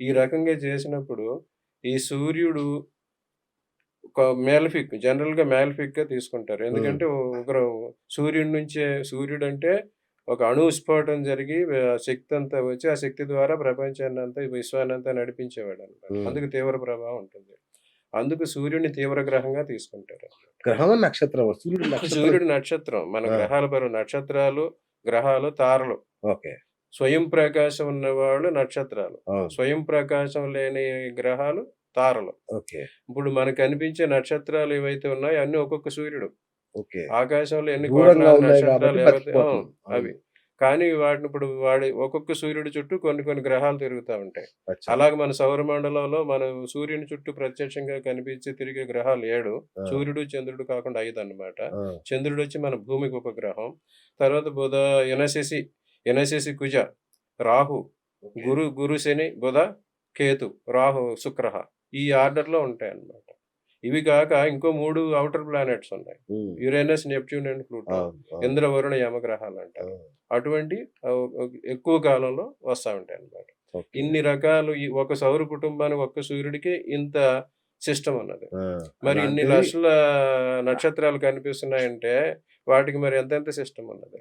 ఈ రకంగా చేసినప్పుడు ఈ సూర్యుడు ఒక మేల్ఫిక్ జనరల్‌గా మేల్ఫిక్‌గా తీసుకుంటారు. ఎందుకంటే ఉగ్ర సూర్యుడి నుంచే సూర్యుడు అంటే ఒక అణు విస్ఫోటం జరిగి శక్తి అంతా వచ్చి ఆ శక్తి ద్వారా ప్రపంచాన్నంతా, ఈ విశ్వాన్నంతా నడిపించేవాడనమాట. హ్మ్. అందుకు తీవ్ర ప్రభావం ఉంటుంది. అందుకు సూర్యుడిని తీవ్ర గ్రహంగా తీసుకుంటారు. సూర్యుడు నక్షత్రం. సూర్యుడు నక్షత్రం. మన! గ్రహాల పరం నక్షత్రాలు, గ్రహాలు, తారలు. ఓకే. స్వయం ప్రకాశం ఉన్నవాళ్ళు నక్షత్రాలు. స్వయం ప్రకాశం లేని గ్రహాలు తారలు. ఓకే. ఇప్పుడు మనకు కనిపించే నక్షత్రాలు ఏవైతే ఉన్నాయో అన్నీ ఒక్కొక్క సూర్యుడు. ఓకే. ఆకాశంలో ఎన్ని నక్షత్రాలు ఏవైతే. అవి. కానీ వాటిని ఇప్పుడు వాడి ఒక్కొక్క సూర్యుడి చుట్టూ కొన్ని కొన్ని గ్రహాలు తిరుగుతా ఉంటాయి. అలాగే మన సౌరమండలంలో మనం సూర్యుని చుట్టూ ప్రత్యక్షంగా కనిపించి తిరిగే గ్రహాలు 7. ఆ! సూర్యుడు, చంద్రుడు కాకుండా 5 అన్నమాట. ఆ! చంద్రుడొచ్చి మన భూమికి ఉపగ్రహం. తర్వాత బుధ ఎనసిసి, ఎనసిసి కుజ, రాహు. గురు గురు, శని, బుధ, కేతు, రాహు, శుక్రహ ఈ ఆర్డర్‌లో ఉంటాయన్నమాట. ఇవి కాక ఇంకో 3 ఔటర్ ప్లానెట్స్ ఉన్నాయి. Uranus, Neptune and Pluto. Indra, Varuna, Yama గ్రహాలంటారు. ఆ! అటువంటి ఎక్కువ కాలంలో వస్తా ఉంటాయన్నమాట. ఓకే. ఇన్ని రకాలు ఒక సౌర కుటుంబానికి ఒక్క సూర్యుడికి ఇంత సిస్టమ్ ఉన్నది. ఆ! మరి ఇన్ని లక్షల నక్షత్రాలు కనిపిస్తున్నాయంటే వాటికి మరి ఎంతెంత సిస్టమ్ ఉన్నది.